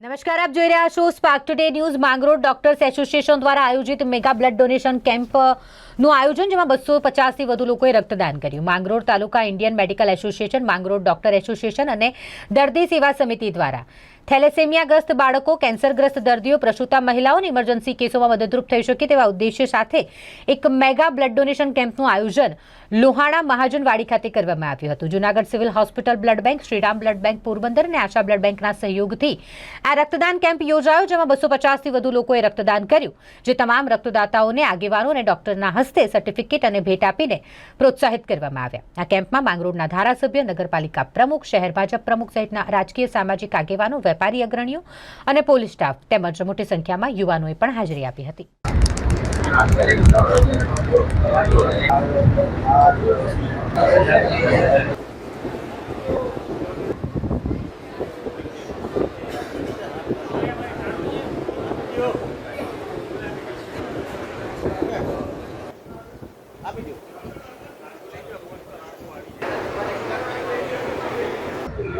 નમસ્કાર, આપ જોઈ રહ્યા છો Spark Today News Mangrol doctors association દ્વારા આયોજિત મેગા બ્લડ ડોનેશન કેમ્પનું આયોજન, જેમાં બસો પચાસથી વધુ લોકોએ રક્તદાન કર્યું. માંગરોળ તાલુકા Indian Medical Association, Mangrol doctor association અને દર્દી સેવા સમિતિ દ્વારા. થેલેસેમિયાગ્રસ્ત બાળકો, કેન્સરગ્રસ્ત દર્દીઓ, પ્રસૂતા મહિલાઓને ઇમરજન્સી કેસોમાં મદદરૂપ થઈ શકે તેવા ઉદ્દેશ્ય સાથે એક મેગા બ્લડ ડોનેશન કેમ્પનું આયોજન લોહાણા મહાજનવાડી ખાતે કરવામાં આવ્યું હતું. Junagadh civil hospital blood bank, Shriram blood bank, Porbandar અને આશા બ્લડ બેંકના સહયોગથી આ રક્તદાન કેમ્પ યોજાયો, જેમાં બસો પચાસથી વધુ લોકોએ રક્તદાન કર્યું, જે તમામ રક્તદાતાઓને, આગેવાનો અને ડોક્ટરના હસ્તે સર્ટિફિકેટ અને ભેટ આપીને પ્રોત્સાહિત કરવામાં આવ્યા. આ કેમ્પમાં માંગરોળના ધારાસભ્ય, નગરપાલિકા પ્રમુખ, શહેર ભાજપ પ્રમુખ સહિતના રાજકીય સામાજિક આગેવાનો, વેપારી અગ્રણીઓ અને પોલીસ સ્ટાફ તેમજ મોટી સંખ્યામાં યુવાનોએ પણ હાજરી આપી હતી.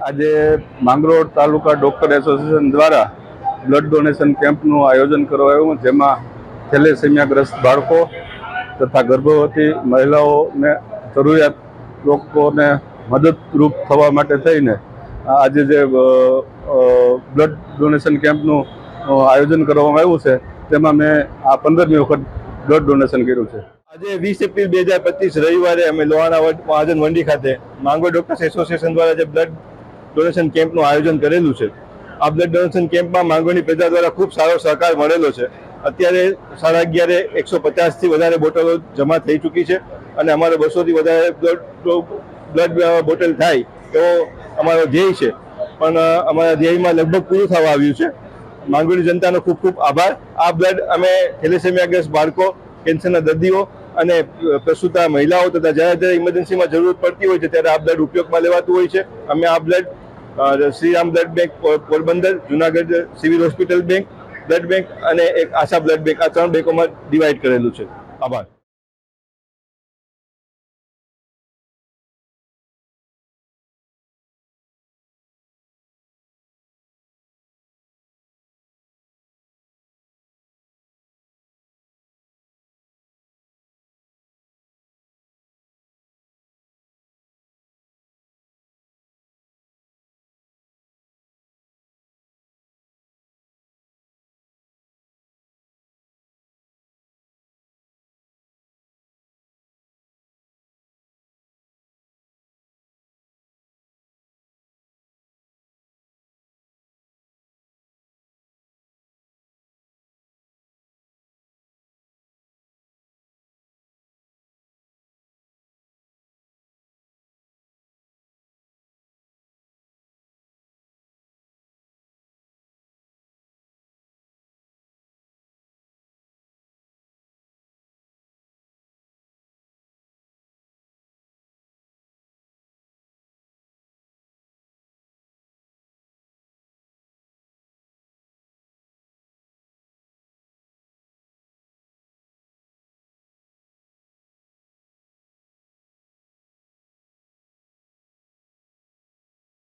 આજે માંગરોળ તાલુકા ડોક્ટર એસોસિએશન દ્વારા બ્લડ ડોનેશન કેમ્પનું આયોજન કરવામાં આવ્યું, જેમાં થેલેસેમિયાગ્રસ્ત બાળકો તથા ગર્ભવતી મહિલાઓને જરૂરિયાત લોકોને મદદરૂપ થવા માટે થઈને આજે જે બ્લડ ડોનેશન કેમ્પનું આયોજન કરવામાં આવ્યું છે, તેમાં મેં આ પંદરમી વખત બ્લડ ડોનેશન કર્યું છે. આજે વીસ એપ્રિલ બે હજાર પચીસ રવિવારે અમે લોહાણા મહાજન વંડી ખાતે માંગો ડોક્ટર્સ એસોસિએશન દ્વારા જે બ્લડ ડોનેશન કેમ્પનું આયોજન કરેલું છે. આ બ્લડ ડોનેશન કેમ્પમાં માંગણી પ્રજા દ્વારા ખૂબ સારો સહકાર મળેલો છે. અત્યારે સાડા અગિયારે એકસો પચાસથી વધારે બોટલો જમા થઈ ચૂકી છે અને અમારે બસોથી વધારે બ્લડ બ્લડ બોટલ થાય એવો અમારો ધ્યેય છે. પણ અમારા ધ્યેયમાં લગભગ પૂરું થવા આવ્યું છે. માંગણી જનતાનો ખૂબ ખૂબ આભાર. આ બ્લડ અમે થેલેસેમિયાગ્રસ્ત બાળકો, કેન્સરના દર્દીઓ અને પ્રસૂતા મહિલાઓ તથા જ્યારે જ્યારે ઇમરજન્સીમાં જરૂર પડતી હોય છે ત્યારે આ બ્લડ ઉપયોગમાં લેવાતું હોય છે. અમે આ blood Shriram blood bank Porbandar, Junagadh civil hospital bank, blood bank અને એક આશા બ્લડ બેંક આ ત્રણ બેંકોમાં ડિવાઈડ કરેલું છે. આભાર.